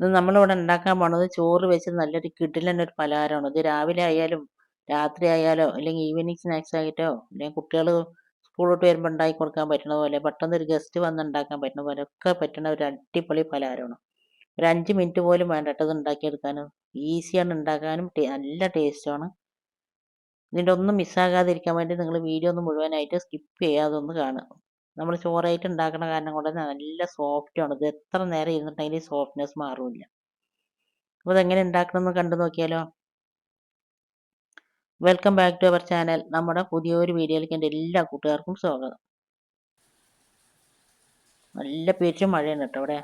ഇത് നമ്മളിവിടെ ഉണ്ടാക്കാൻ പോണത് ചോറ് വെച്ച് നല്ലൊരു കിടിലൻ ഒരു പലഹാരമാണ്. ഇത് രാവിലെ ആയാലും രാത്രി ആയാലോ അല്ലെങ്കിൽ ഈവനിങ് സ്നാക്സ് ആയിട്ടോ അല്ലെങ്കിൽ കുട്ടികൾ സ്കൂളോട്ട് വരുമ്പോൾ ഉണ്ടാക്കി കൊടുക്കാൻ പറ്റുന്ന പോലെ പെട്ടെന്ന് ഒരു ഗസ്റ്റ് വന്ന് ഉണ്ടാക്കാൻ പറ്റുന്ന പോലെ ഒക്കെ പറ്റണ ഒരു അടിപൊളി പലഹാരമാണ്. ഒരു അഞ്ച് മിനിറ്റ് പോലും വേണ്ട ഇത് ഉണ്ടാക്കിയെടുക്കാനും. ഈസിയാണ് ഉണ്ടാക്കാനും നല്ല ടേസ്റ്റാണ് ഇതിന്റെ ഒന്നും മിസ്സാകാതിരിക്കാൻ വേണ്ടി നിങ്ങൾ വീഡിയോ ഒന്ന് മുഴുവനായിട്ട് സ്കിപ്പ് ചെയ്യാതെ ഒന്ന് കാണുക. നമ്മൾ ചോറായിട്ട് ഉണ്ടാക്കുന്ന കാരണം കൊണ്ട് നല്ല സോഫ്റ്റാണ് ഇത് എത്ര നേരം ഇരുന്നിട്ടുണ്ടെങ്കിൽ സോഫ്റ്റ്നെസ് മാറില്ല. അപ്പോൾ ഇതെങ്ങനെ ഉണ്ടാക്കണമെന്ന് കണ്ടു നോക്കിയാലോ? Welcome back to our channel നമ്മുടെ പുതിയൊരു വീഡിയോയിലേക്ക് എന്റെ എല്ലാ കൂട്ടുകാർക്കും സ്വാഗതം. നല്ല പേരിച്ച് മഴയാണ് കേട്ടോ ഇവിടെ.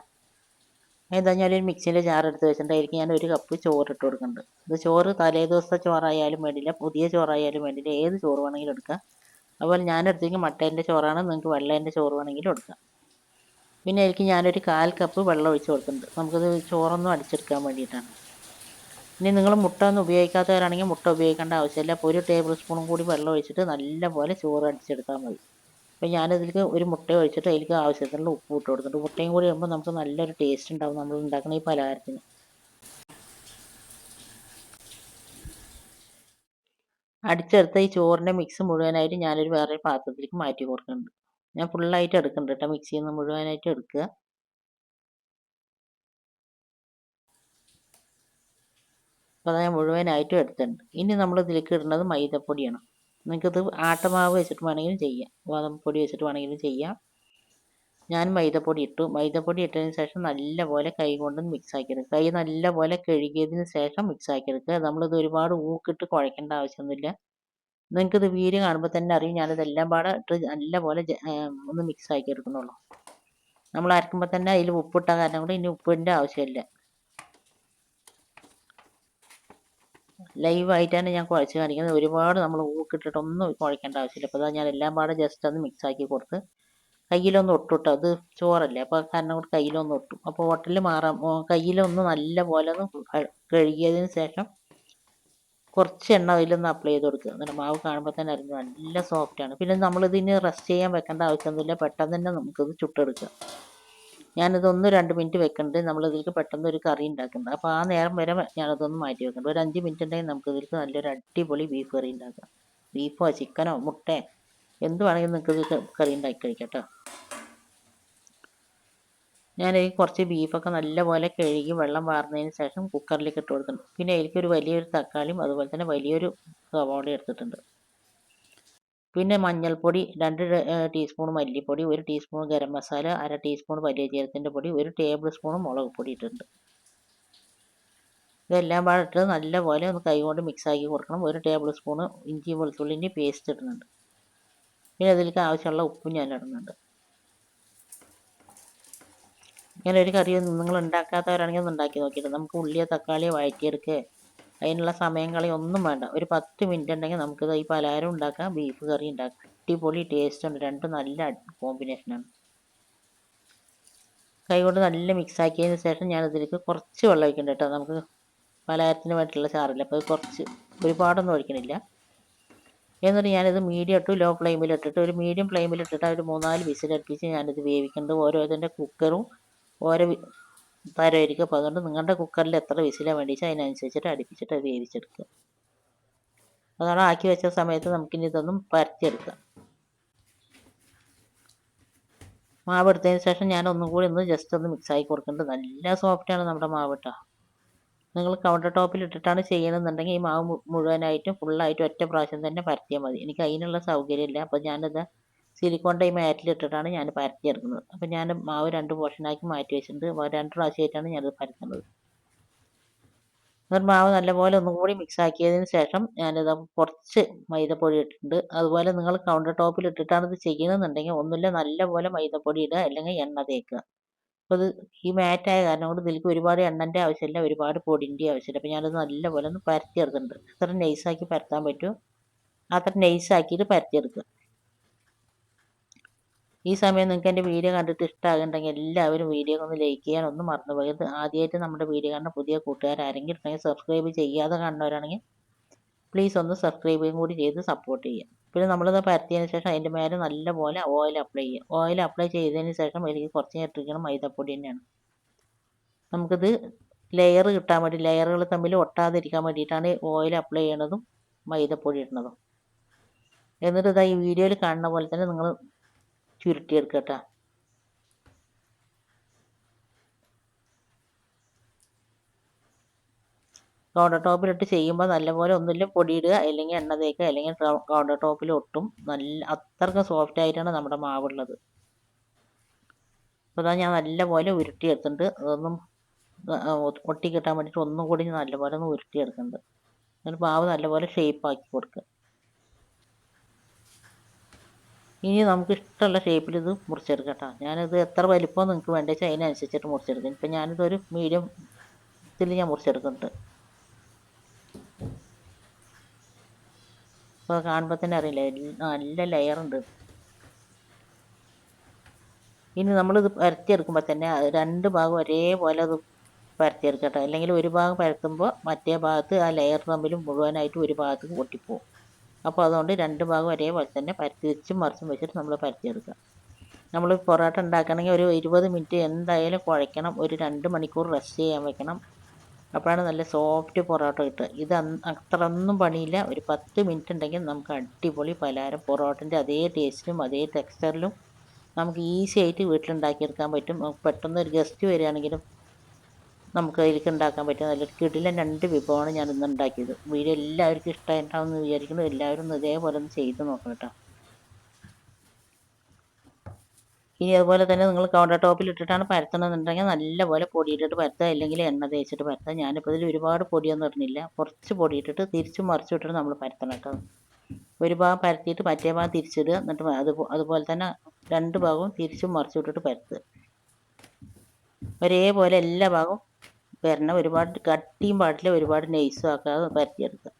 എന്താ ഞാനൊരു മിക്സിന്റെ ജാർ എടുത്ത് വെച്ചിട്ടുണ്ടായിരിക്കും. ഞാൻ ഒരു കപ്പ് ചോറ് ഇട്ട് കൊടുക്കുന്നുണ്ട്. ഇത് ചോറ് തലേ ദിവസത്തെ ചോറായാലും വേണ്ടില്ല പുതിയ ചോറായാലും വേണ്ടില്ല. ഏത് ചോറ് വേണമെങ്കിലും എടുക്കാം. അതുപോലെ ഞാൻ എടുത്തെങ്കിൽ മട്ടേന്റെ ചോറാണ് നിങ്ങൾക്ക് വെള്ളേന്റെ ചോറ് വേണമെങ്കിലും എടുക്കാം പിന്നെ എനിക്ക് ഞാനൊരു കാൽ കപ്പ് വെള്ളം ഒഴിച്ച് കൊടുക്കുന്നുണ്ട്. നമുക്കത് ചോറൊന്നും അടിച്ചെടുക്കാൻ വേണ്ടിയിട്ടാണ്. ഇനി നിങ്ങൾ മുട്ട ഒന്നും ഉപയോഗിക്കാത്തവരാണെങ്കിൽ മുട്ട ഉപയോഗിക്കേണ്ട ആവശ്യമില്ല. അപ്പോൾ ഒരു ടേബിൾ സ്പൂണും കൂടി വെള്ളം ഒഴിച്ചിട്ട് നല്ലപോലെ ചോറ് അടിച്ചെടുത്താൽ മതി. അപ്പോൾ ഞാനിതിലേക്ക് ഒരു മുട്ട ഒഴിച്ചിട്ട് അതിലേക്ക് ആവശ്യത്തിനുള്ള ഉപ്പ് ഇട്ട് കൊടുത്തിട്ടുണ്ട്. മുട്ടയും കൂടി ആകുമ്പോൾ നമുക്ക് നല്ലൊരു ടേസ്റ്റ് ഉണ്ടാവും. നമ്മൾ ഉണ്ടാക്കുന്ന ഈ പലഹാരത്തിന്. അടിച്ചെടുത്ത ഈ ചോറിന്റെ മിക്സ് മുഴുവനായിട്ട് ഞാനൊരു വേറെ പാത്രത്തിലേക്ക് മാറ്റി കൊടുക്കുന്നുണ്ട്. ഞാൻ ഫുള്ളായിട്ട് എടുക്കുന്നുണ്ട് കേട്ടോ മിക്സിയിൽ നിന്ന് മുഴുവനായിട്ട് എടുക്കുക. അപ്പോൾ ഞാൻ മുഴുവനായിട്ടും എടുത്തിട്ടുണ്ട്. ഇനി നമ്മൾ ഇതിലേക്ക് ഇടുന്നത് മൈദപ്പൊടിയാണ്. നിങ്ങൾക്കിത് ആട്ടമാവ് വെച്ചിട്ട് വേണമെങ്കിലും ചെയ്യാം. ഗോതമ്പ് പൊടി വെച്ചിട്ട് വേണമെങ്കിലും ചെയ്യാം. ഞാൻ മൈദപ്പൊടി ഇട്ടു. മൈദപ്പൊടി ഇട്ടതിന് ശേഷം നല്ലപോലെ കൈ കൊണ്ട് മിക്സ് ആക്കിയെടുക്കുക കൈ നല്ലപോലെ കഴുകിയതിന് ശേഷം മിക്സ് ആക്കിയെടുക്കുക നമ്മളിത് ഒരുപാട് ഊക്കിട്ട് കുഴക്കേണ്ട ആവശ്യമൊന്നുമില്ല. നിങ്ങൾക്കിത് വീര് കാണുമ്പോൾ തന്നെ അറിയും. ഞാനിതെല്ലാം പാടെ ഇട്ട് നല്ലപോലെ ഒന്ന് മിക്സ് ആക്കി എടുക്കുന്നുള്ളൂ. നമ്മൾ അരക്കുമ്പോൾ തന്നെ അതിൽ ഉപ്പിട്ട കാരണം കൂടെ ഇനി ഉപ്പിന്റെ ആവശ്യമില്ല. ലൈവായിട്ടാണ് ഞാൻ കുഴച്ച് കാണിക്കുന്നത്. ഒരുപാട് നമ്മൾ ഊക്കിട്ടിട്ടൊന്നും കുഴക്കേണ്ട ആവശ്യമില്ല. അപ്പോൾ അതാ ഞാൻ എല്ലാം പാടെ ജസ്റ്റ് ഒന്ന് മിക്സ് ആക്കി കൊടുത്ത് കയ്യിലൊന്ന് ഒട്ടുട്ടോ. അത് ചോറല്ലേ. അപ്പോൾ കാരണം കൊണ്ട് കയ്യിലൊന്ന് ഒട്ടും. അപ്പോൾ ഹോട്ടലിൽ മാറാം. ഓ, കയ്യിലൊന്ന് നല്ല പോലെ ഒന്ന് കഴുകിയതിന് ശേഷം കുറച്ച് എണ്ണ അതിലൊന്ന് അപ്ലൈ ചെയ്ത് കൊടുക്കുക. എന്നിട്ട് മാവ് കാണുമ്പോൾ തന്നെ അറിഞ്ഞു നല്ല സോഫ്റ്റാണ് പിന്നെ നമ്മളിതിന് റെസ്റ്റ് ചെയ്യാൻ വെക്കേണ്ട ആവശ്യമൊന്നുമില്ല. പെട്ടെന്ന് തന്നെ നമുക്കിത് ചുട്ടെടുക്കുക ഞാനിത് ഒന്ന് രണ്ട് മിനിറ്റ് വെക്കുന്നുണ്ട് നമ്മളിതിലേക്ക് പെട്ടെന്ന് ഒരു കറി ഉണ്ടാക്കുന്നുണ്ട് അപ്പോൾ ആ നേരം വരെ ഞാനതൊന്ന് മാറ്റി വെക്കുന്നുണ്ട് ഒരു അഞ്ച് മിനിറ്റ് ഉണ്ടെങ്കിൽ നമുക്ക് ഇതിലേക്ക് നല്ലൊരു അടിപൊളി ബീഫ് കറി ഉണ്ടാക്കാം. ബീഫോ ചിക്കനോ മുട്ടയോ എന്ത് വേണമെങ്കിലും നിങ്ങൾക്ക് കറി ഉണ്ടാക്കി കഴിക്കാം കേട്ടോ. ഞാൻ കുറച്ച് ബീഫൊക്കെ നല്ലപോലെ കഴുകി വെള്ളം വാർന്നതിന് ശേഷം കുക്കറിലേക്ക് ഇട്ട് കൊടുത്തിട്ടുണ്ട് പിന്നെ അതിലേക്കൊരു വലിയൊരു തക്കാളിയും അതുപോലെ തന്നെ വലിയൊരു സവാള എടുത്തിട്ടുണ്ട്. പിന്നെ മഞ്ഞൾപ്പൊടി രണ്ട് ടീസ്പൂൺ മല്ലിപ്പൊടി ഒരു ടീസ്പൂൺ ഗരം മസാല അര ടീസ്പൂൺ വലിയ ജീരകത്തിന്റെ പൊടി ഒരു ടേബിൾ സ്പൂൺ മുളക് പൊടി ഇട്ടിട്ടുണ്ട്. ഇതെല്ലാം പാടെ ഇട്ട് നല്ലപോലെ ഒന്ന് കൈകൊണ്ട് മിക്സ് ആക്കി കൊടുക്കണം. ഒരു ടേബിൾ സ്പൂണ് ഇഞ്ചി വെളുത്തുള്ളിന്റെ പേസ്റ്റ് ഇടുന്നുണ്ട്. പിന്നെ അതിലേക്ക് ആവശ്യമുള്ള ഉപ്പും ഞാൻ ഇടുന്നുണ്ട്. ഇങ്ങനെ ഒരു കറി നിങ്ങൾ ഉണ്ടാക്കാത്തവരാണെങ്കിൽ ഒന്ന് ഉണ്ടാക്കി നോക്കിയിട്ട് നമുക്ക് ഉള്ളിയോ തക്കാളിയോ വഴറ്റിയെടുക്കുക അതിനുള്ള സമയം കളി ഒന്നും വേണ്ട. ഒരു പത്ത് മിനിറ്റ് ഉണ്ടെങ്കിൽ നമുക്കിത് ഈ പലഹാരം ഉണ്ടാക്കാം ബീഫ് കറി ഉണ്ടാക്കാം. അടിപൊളി ടേസ്റ്റ് ഉണ്ട്. രണ്ടും നല്ല കോമ്പിനേഷനാണ് കൈകൊണ്ട് നല്ല മിക്സ് ആക്കിയതിന് ശേഷം ഞാൻ ഇതിലേക്ക് കുറച്ച് വെള്ളം ഒഴിക്കുന്നുണ്ട് കേട്ടോ. നമുക്ക് പലഹാരത്തിന് വേണ്ടിയിട്ടുള്ള ചാറില്ല. അപ്പോൾ കുറച്ച് ഒരുപാടൊന്നും ഒഴിക്കണില്ല. എന്നിട്ട് ഞാനിത് മീഡിയം ഇട്ടു ലോ ഫ്ലെയിമിൽ ഇട്ടിട്ട് ഒരു മീഡിയം ഫ്ലെയിമിൽ ഇട്ടിട്ട് ഒരു മൂന്നാൽ വിസിലടുപ്പിച്ച് ഞാനിത് വേവിക്കുന്നുണ്ട് ഓരോ ഇതിന്റെ കുക്കറും ഓരോ തരമായിരിക്കും അപ്പോൾ അതുകൊണ്ട് നിങ്ങളുടെ കുക്കറിൽ എത്ര വിസിലാണ് വേണ്ടിച്ചാൽ അതിനനുസരിച്ചിട്ട് അടുപ്പിച്ചിട്ട് അത് വേവിച്ചെടുക്കുക അതാണ് ആക്കി വെച്ച സമയത്ത് നമുക്കിനി ഇതൊന്നും പരത്തിയെടുക്കാം. മാവ് എടുത്തതിന് ശേഷം ഞാൻ ഒന്നും കൂടി ഒന്ന് ജസ്റ്റ് ഒന്ന് മിക്സ് ആക്കി കൊടുക്കുന്നുണ്ട് നല്ല സോഫ്റ്റാണ് നമ്മുടെ മാവ് കേട്ടോ നിങ്ങൾ കൗണ്ടർ ടോപ്പിൽ ഇട്ടിട്ടാണ് ചെയ്യണമെന്നുണ്ടെങ്കിൽ ഈ മാവ് മുഴുവനായിട്ടും ഫുള്ളായിട്ടും ഒറ്റ പ്രാവശ്യം തന്നെ പരത്തിയാൽ മതി. എനിക്ക് അതിനുള്ള സൗകര്യമില്ല. അപ്പോൾ ഞാനിത് സിലിക്കോൺ ടൈ മാറ്റിൽ ഇട്ടിട്ടാണ് ഞാൻ പരത്തിയെടുക്കുന്നത് അപ്പോൾ ഞാൻ മാവ് രണ്ട് പോർഷനാക്കി മാറ്റി വെച്ചിട്ടുണ്ട്. രണ്ട് പ്രാവശ്യമായിട്ടാണ് ഞാനത് പരത്തുന്നത്. എന്നിട്ട് മാവ് നല്ലപോലെ ഒന്നും കൂടി മിക്സ് ആക്കിയതിന് ശേഷം ഞാനിത് കുറച്ച് മൈദപ്പൊടി ഇട്ടിട്ടുണ്ട്. അതുപോലെ നിങ്ങൾ കൗണ്ടർ ടോപ്പിൽ ഇട്ടിട്ടാണ് ഇത് ചെയ്യണമെന്നുണ്ടെങ്കിൽ ഒന്നുമില്ല നല്ലപോലെ മൈദപ്പൊടി ഇടുക അല്ലെങ്കിൽ എണ്ണ തേക്കുക. അപ്പോൾ ഇത് ഈ മാറ്റായ കാരണം കൊണ്ട് ഇതിലേക്ക് ഒരുപാട് എണ്ണന്റെ ആവശ്യമില്ല ഒരുപാട് പൊടിന്റെ ആവശ്യമില്ല. അപ്പോൾ ഞാനത് നല്ലപോലെ ഒന്ന് പരത്തിയെടുക്കുന്നുണ്ട് അത്ര നൈസാക്കി പരത്താൻ പറ്റുമോ അത്ര നൈസാക്കിയിട്ട് പരത്തിയെടുക്കുക ഈ സമയം നിങ്ങൾക്ക് എന്റെ വീഡിയോ കണ്ടിട്ട് ഇഷ്ടമാകുന്നുണ്ടെങ്കിൽ എല്ലാവരും വീഡിയോ ഒന്ന് ലൈക്ക് ചെയ്യാൻ ഒന്നും മറന്നു പോകരുത് ആദ്യമായിട്ട് നമ്മുടെ വീഡിയോ കണ്ട പുതിയ കൂട്ടുകാർ ആരെങ്കിലും ഉണ്ടെങ്കിൽ സബ്സ്ക്രൈബ് ചെയ്യാതെ കാണുന്നവരാണെങ്കിൽ പ്ലീസ് ഒന്ന് സബ്സ്ക്രൈബും കൂടി ചെയ്ത് സപ്പോർട്ട് ചെയ്യുക പിന്നെ നമ്മളിത് പരത്തിയതിന് ശേഷം അതിന്റെ മേലെ നല്ലപോലെ ഓയിൽ അപ്ലൈ ചെയ്യുക ഓയിൽ അപ്ലൈ ചെയ്തതിന് ശേഷം എനിക്ക് കുറച്ച് നേരം ഇട്ടിരിക്കണം മൈദപ്പൊടി തന്നെയാണ്. നമുക്കിത് ലെയർ കിട്ടാൻ വേണ്ടി ലെയറുകൾ തമ്മിൽ ഒട്ടാതിരിക്കാൻ വേണ്ടിയിട്ടാണ് ഓയിൽ അപ്ലൈ ചെയ്യണതും മൈദപ്പൊടി ഇടുന്നതും. എന്നിട്ട് ഇതാ ഈ വീഡിയോയിൽ കാണുന്ന പോലെ തന്നെ നിങ്ങൾ ചുരുട്ടിയെടുക്കുക കേട്ടോ കൗണ്ടർ ടോപ്പിലിട്ട് ചെയ്യുമ്പോൾ നല്ലപോലെ ഒന്നുമില്ല പൊടിയിടുക അല്ലെങ്കിൽ എണ്ണ തേക്കുക അല്ലെങ്കിൽ കൗണ്ടർ ടോപ്പിൽ ഒട്ടും നല്ല അത്രക്കും സോഫ്റ്റ് ആയിട്ടാണ് നമ്മുടെ മാവുള്ളത്. അപ്പോൾ അതാ ഞാൻ നല്ലപോലെ ഉരുട്ടിയെടുത്തിട്ടുണ്ട്. അതൊന്നും ഒട്ടി കിട്ടാൻ വേണ്ടിയിട്ട് ഒന്നും കൂടി നല്ലപോലെ ഒന്ന് ഉരുട്ടിയെടുക്കുന്നുണ്ട്. എന്നിട്ട് മാവ് നല്ലപോലെ ഷേപ്പാക്കി കൊടുക്കുക. ഇനി നമുക്ക് ഇഷ്ടമുള്ള ഷേപ്പിൽ ഇത് മുറിച്ചെടുക്കാം കേട്ടോ ഞാനിത് എത്ര വലിപ്പം നിങ്ങൾക്ക് വേണ്ട വെച്ചാൽ അതിനനുസരിച്ചിട്ട് മുറിച്ചെടുക്കും. ഇപ്പം ഞാനിതൊരു മീഡിയം ഇതിൽ ഞാൻ മുറിച്ചെടുക്കുന്നുണ്ട്. ഇപ്പോൾ കാണുമ്പോൾ തന്നെ അറിയില്ല നല്ല ലെയറുണ്ട് ഇനി നമ്മളിത് പരത്തിയെടുക്കുമ്പോൾ തന്നെ രണ്ട് ഭാഗം ഒരേപോലെ അത് പരത്തിയെടുക്കട്ടെ. അല്ലെങ്കിൽ ഒരു ഭാഗം പരത്തുമ്പോൾ മറ്റേ ഭാഗത്ത് ആ ലെയർ തമ്മിൽ മുഴുവനായിട്ട് ഒരു ഭാഗത്ത് പൊട്ടിപ്പോവും. അപ്പോൾ അതുകൊണ്ട് രണ്ട് ഭാഗം ഒരേപോലെ തന്നെ പരത്തി വെച്ചും മറിച്ചും വെച്ചിട്ട് നമ്മൾ പരത്തിയെടുക്കുക നമ്മൾ പൊറോട്ട ഉണ്ടാക്കണമെങ്കിൽ ഒരു ഇരുപത് മിനിറ്റ് എന്തായാലും കുഴയ്ക്കണം. ഒരു രണ്ട് മണിക്കൂർ റെസ്റ്റ് ചെയ്യാൻ വെക്കണം. അപ്പോഴാണ് നല്ല സോഫ്റ്റ് പൊറോട്ട കിട്ടുക. ഇത് അത്ര ഒന്നും പണിയില്ല. ഒരു പത്ത് മിനിറ്റ് ഉണ്ടെങ്കിൽ നമുക്ക് അടിപൊളി പലഹാരം. പൊറോട്ടന്റെ അതേ ടേസ്റ്റിലും അതേ ടെക്സ്ചറിലും നമുക്ക് ഈസി ആയിട്ട് വീട്ടിലുണ്ടാക്കിയെടുക്കാൻ പറ്റും. പെട്ടെന്ന് ഒരു ഗസ്റ്റ് വരികയാണെങ്കിലും നമുക്ക് അതിലേക്ക് ഉണ്ടാക്കാൻ പറ്റും നല്ല കിടിലൻ രണ്ട് വിഭവമാണ് ഞാൻ ഇന്ന് ഉണ്ടാക്കിയത്. വീഡിയോ എല്ലാവർക്കും ഇഷ്ടമായിട്ടാണെന്ന് വിചാരിക്കുന്നു. എല്ലാവരും ഇതേപോലെ ഒന്ന് ചെയ്ത് നോക്കണം കേട്ടോ. ഇനി അതുപോലെ തന്നെ നിങ്ങൾ കൗണ്ടർ ടോപ്പിൽ ഇട്ടിട്ടാണ് പരത്തണമെന്നുണ്ടെങ്കിൽ നല്ലപോലെ പൊടിയിട്ടിട്ട് പരത്തുക. അല്ലെങ്കിൽ എണ്ണ തേച്ചിട്ട് പരത്തുക. ഞാനിപ്പോൾ ഇതിൽ ഒരുപാട് പൊടിയൊന്നും ഇടുന്നില്ല. കുറച്ച് പൊടിയിട്ടിട്ട് തിരിച്ചും മറിച്ചും ഇട്ടിട്ട് നമ്മൾ പരത്തണം കേട്ടോ. ഒരു ഭാഗം പരത്തിയിട്ട് മറ്റേ ഭാഗം തിരിച്ചിടുക. എന്നിട്ട് അത് അതുപോലെ തന്നെ രണ്ട് ഭാഗവും തിരിച്ചും മറിച്ചിട്ടിട്ട് പരത്തുക. ഒരേപോലെ എല്ലാ ഭാഗവും വരണം ഒരുപാട് കട്ടിയും പാടില്ല ഒരുപാട് നെയ്സും ആക്കാതെ പരത്തിയെടുക്കുക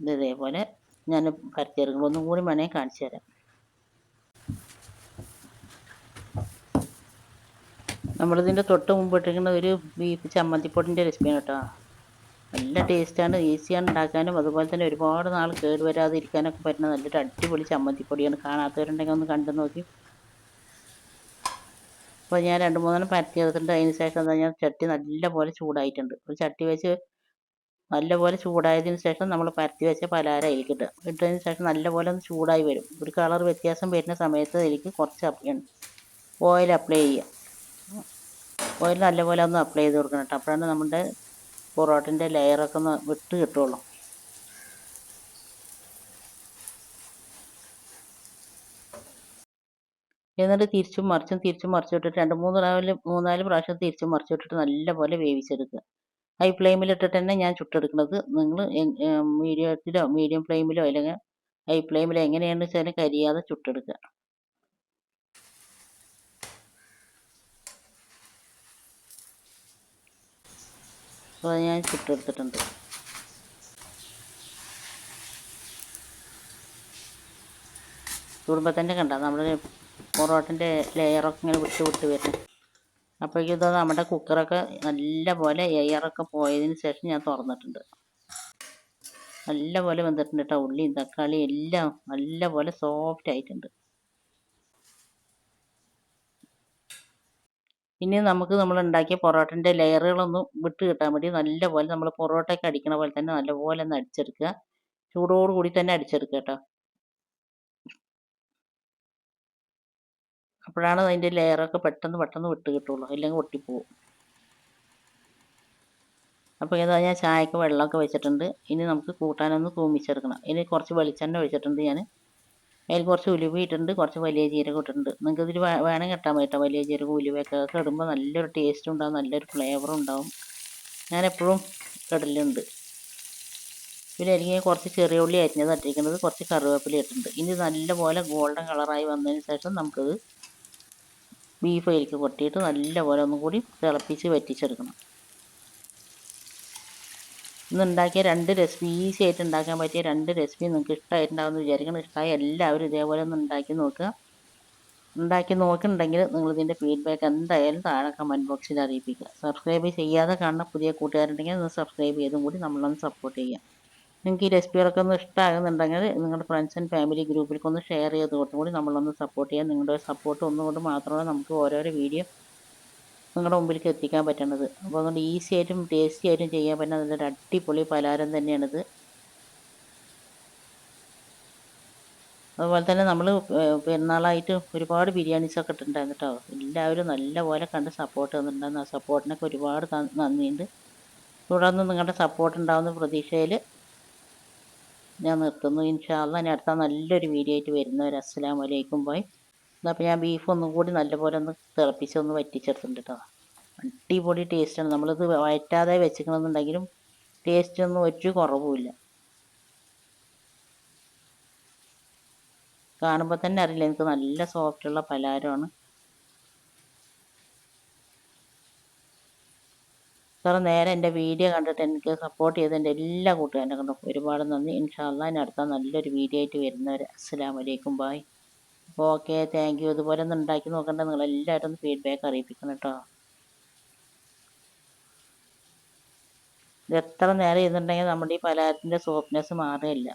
ഇത് ഇതേപോലെ ഞാൻ പരത്തിയെടുക്കുമ്പോൾ ഒന്നും കൂടി മണയെ കാണിച്ചു തരാം. നമ്മളിതിന്റെ തൊട്ട് മുമ്പ് ഇട്ടിരിക്കുന്ന ഒരു ബീഫ് ചമ്മന്തിപ്പൊടിന്റെ റെസിപ്പിയാണ് കേട്ടോ. നല്ല ടേസ്റ്റാണ് ഈസിയാണ് ഉണ്ടാക്കാനും. അതുപോലെ തന്നെ ഒരുപാട് നാൾ കേടുവരാതിരിക്കാനൊക്കെ പറ്റുന്ന നല്ലൊരു അടിപൊളി ചമ്മന്തിപ്പൊടിയാണ്. കാണാത്തവരുണ്ടെങ്കിൽ ഒന്ന് കണ്ടു നോക്കി. അപ്പോൾ ഞാൻ രണ്ട് മൂന്നെണ്ണം പരത്തി എടുത്തിട്ടുണ്ട് അതിന് ശേഷം എന്താ ഞാൻ ചട്ടി നല്ലപോലെ ചൂടായിട്ടുണ്ട്. ഒരു ചട്ടി വെച്ച് നല്ലപോലെ ചൂടായതിന് ശേഷം നമ്മൾ പരത്തി വെച്ച പലഹാരം അതിലേക്ക് ഇട്ടുക ഇട്ടതിന് ശേഷം നല്ലപോലെ ഒന്ന് ചൂടായി വരും. ഒരു കളർ വ്യത്യാസം വരുന്ന സമയത്ത് അതിലേക്ക് കുറച്ച് ഓയിൽ അപ്ലൈ ചെയ്യുക. ഓയിൽ നല്ലപോലെ ഒന്ന് അപ്ലൈ ചെയ്ത് കൊടുക്കണം കേട്ടോ. അപ്പോഴാണ് നമ്മുടെ പൊറോട്ടന്റെ ലെയറൊക്കെ ഒന്ന് വിട്ട് കിട്ടുള്ളൂ എന്നിട്ട് തിരിച്ചും മറിച്ചും തിരിച്ചും മറിച്ചും ഇട്ടിട്ട് രണ്ട് മൂന്ന് നാല് മൂന്നാൽ പ്രാവശ്യം തിരിച്ചും മറിച്ചും ഇട്ടിട്ട് നല്ലപോലെ വേവിച്ചെടുക്കുക. ഹൈ ഫ്ലെയിമിലിട്ടിട്ട് തന്നെ ഞാൻ ചുട്ടെടുക്കുന്നത്. നിങ്ങൾ മീഡിയത്തിലോ മീഡിയം ഫ്ലെയിമിലോ അല്ലെങ്കിൽ ഹൈ ഫ്ലെയിമിലോ എങ്ങനെയാണെന്ന് വെച്ചാൽ കരിയാതെ ചുട്ടെടുക്കുക. അപ്പോൾ ഞാൻ ചുട്ടെടുത്തിട്ടുണ്ട്. കുടുംബത്തിന്റെ കണ്ട നമ്മുടെ പൊറോട്ടന്റെ ലെയറൊക്കെ ഇങ്ങനെ വിട്ട് വിട്ട് വരുന്നത് അപ്പോഴേക്കും ഇത് നമ്മുടെ കുക്കറൊക്കെ നല്ല പോലെ എയറൊക്കെ പോയതിന് ശേഷം ഞാൻ തുറന്നിട്ടുണ്ട്. നല്ല പോലെ വെന്തിട്ടുണ്ട് കേട്ടോ ഉള്ളിയും തക്കാളിയും എല്ലാം നല്ല പോലെ സോഫ്റ്റ് ആയിട്ടുണ്ട്. ഇനി നമുക്ക് നമ്മൾ ഉണ്ടാക്കിയ പൊറോട്ടന്റെ ലെയറുകളൊന്നും വിട്ട് കിട്ടാൻ വേണ്ടി നല്ലപോലെ നമ്മൾ പൊറോട്ടയൊക്കെ അടിക്കണ പോലെ തന്നെ നല്ലപോലെ ഒന്ന് അടിച്ചെടുക്കുക. ചൂടോടുകൂടി തന്നെ അടിച്ചെടുക്കുക കേട്ടോ. അപ്പോഴാണ് അതിന്റെ ലെയറൊക്കെ പെട്ടെന്ന് പെട്ടെന്ന് വിട്ട് കിട്ടുള്ളൂ. ഇല്ലെങ്കിൽ ഒട്ടിപ്പോവും. അപ്പോൾ ഇതാ ഞാൻ ചായക്ക് വെള്ളമൊക്കെ വെച്ചിട്ടുണ്ട്. ഇനി നമുക്ക് കൂട്ടാനൊന്ന് തൂമിച്ചെടുക്കണം. ഇനി കുറച്ച് വെളിച്ചെണ്ണ ഒഴിച്ചിട്ടുണ്ട് ഞാൻ അതിൽ കുറച്ച് ഉലുവ ഇട്ടിട്ടുണ്ട്. കുറച്ച് വലിയ ജീരകം ഇട്ടിട്ടുണ്ട്. നിങ്ങൾക്ക് ഇതിൽ വേണമെങ്കിൽ കെട്ടാൻ പറ്റാം വലിയ ജീരകം ഉലുവയൊക്കെ ഒക്കെ ഇടുമ്പോൾ നല്ലൊരു ടേസ്റ്റ് ഉണ്ടാവും. നല്ലൊരു ഫ്ലേവറും ഉണ്ടാവും. ഞാൻ എപ്പോഴും ഇടലുണ്ട്. എനിക്ക് കുറച്ച് ചെറിയ ഉള്ളി അരിഞ്ഞത് അട്ടിരിക്കുന്നത് കുറച്ച് കറിവേപ്പില ഇട്ടിട്ടുണ്ട്. ഇനി നല്ലപോലെ ഗോൾഡൻ കളറായി വന്നതിന് ശേഷം നമുക്കത് ബീഫ് അതിലേക്ക് കൊട്ടിയിട്ട് നല്ലപോലെ ഒന്നും കൂടി തിളപ്പിച്ച് വറ്റിച്ചെടുക്കണം. ഇന്ന് ഉണ്ടാക്കിയ രണ്ട് റെസിപ്പി ഈസി ആയിട്ട് ഉണ്ടാക്കാൻ പറ്റിയ രണ്ട് റെസിപ്പി നിങ്ങൾക്ക് ഇഷ്ടമായിട്ടുണ്ടാവുമെന്ന് വിചാരിക്കണം ഇഷ്ടമായ എല്ലാവരും ഇതേപോലെ ഒന്ന് ഉണ്ടാക്കി നോക്കുക. ഉണ്ടാക്കി നോക്കുന്നുണ്ടെങ്കിൽ നിങ്ങൾ ഇതിന്റെ ഫീഡ്ബാക്ക് എന്തായാലും താഴെ കമന്റ് ബോക്സിൽ അറിയിപ്പിക്കുക. സബ്സ്ക്രൈബ് ചെയ്യാതെ കാണുന്ന പുതിയ കൂട്ടുകാരുണ്ടെങ്കിൽ ഒന്ന് സബ്സ്ക്രൈബ് ചെയ്തും കൂടി നമ്മളൊന്ന് സപ്പോർട്ട് ചെയ്യുക. നിങ്ങൾക്ക് ഈ റെസിപ്പികളൊക്കെ ഒന്ന് ഇഷ്ടമാകുന്നുണ്ടെങ്കിൽ നിങ്ങളുടെ ഫ്രണ്ട്സ് ആൻഡ് ഫാമിലി ഗ്രൂപ്പിലേക്ക് ഒന്ന് ഷെയർ ചെയ്ത് കൊടുത്തും കൂടി നമ്മളൊന്ന് സപ്പോർട്ട് ചെയ്യാം നിങ്ങളുടെ സപ്പോർട്ട് ഒന്നുകൊണ്ട് മാത്രമേ നമുക്ക് ഓരോരോ വീഡിയോ നിങ്ങളുടെ മുമ്പിലേക്ക് എത്തിക്കാൻ പറ്റണത്. അപ്പോൾ അതുകൊണ്ട് ഈസി ആയിട്ടും ടേസ്റ്റി ആയിട്ടും ചെയ്യാൻ പറ്റുന്ന നല്ലൊരു അടിപൊളി പലഹാരം തന്നെയാണിത്. അതുപോലെ തന്നെ നമ്മൾ പെരുന്നാളായിട്ട് ഒരുപാട് ബിരിയാണീസൊക്കെ ഇട്ടിട്ടുണ്ടായിരുന്നു കേട്ടോ എല്ലാവരും നല്ലപോലെ കണ്ട് സപ്പോർട്ട് തന്നിട്ടുണ്ടായിരുന്നു. ആ സപ്പോർട്ടിനൊക്കെ ഒരുപാട് നന്ദിയുണ്ട്. തുടർന്ന് നിങ്ങളുടെ സപ്പോർട്ട് ഉണ്ടാകുന്ന പ്രതീക്ഷയിൽ ഞാൻ നിർത്തുന്നു. ഇൻഷാല്ല ഞാൻ അടുത്ത നല്ലൊരു വീഡിയോ ആയിട്ട് വരുന്നവർ അസ്സലാമു വലൈക്കും ബൈ അപ്പോൾ ഞാൻ ബീഫ് ഒന്നും കൂടി നല്ലപോലെ ഒന്ന് തിളപ്പിച്ച് ഒന്ന് വറ്റിച്ചെടുത്തിട്ടുണ്ട് കേട്ടോ അടിപൊളി ടേസ്റ്റാണ് നമ്മളിത് വയറ്റാതെ ടേസ്റ്റ് ഒന്നും ഒരു കുറവുമില്ല. കാണുമ്പോൾ തന്നെ അറിയില്ല എനിക്ക് നല്ല സോഫ്റ്റുള്ള പലഹാരമാണ്. ഇത്ര നേരെ എന്റെ വീഡിയോ കണ്ടിട്ട് എനിക്ക് സപ്പോർട്ട് ചെയ്ത എന്റെ എല്ലാ കൂട്ടുകാരെ കണ്ടും. ഒരുപാട് നന്ദി. ഇൻഷാല്ല ഇനി അടുത്ത നല്ലൊരു വീഡിയോ ആയിട്ട് വരുന്നവർ അസ്സലാമു വലൈക്കും ബായ് ഓക്കെ താങ്ക് യു ഇതുപോലെ ഒന്ന് ഉണ്ടാക്കി നോക്കണ്ട? നിങ്ങളെല്ലാവരും ഒന്ന് ഫീഡ്ബാക്ക് അറിയിപ്പിക്കണം കേട്ടോ. ഇത് എത്ര നേരം ഇരുന്നുണ്ടെങ്കിൽ നമ്മുടെ ഈ പലഹാരത്തിന്റെ സോഫ്റ്റ്നെസ് മാറുകയില്ല.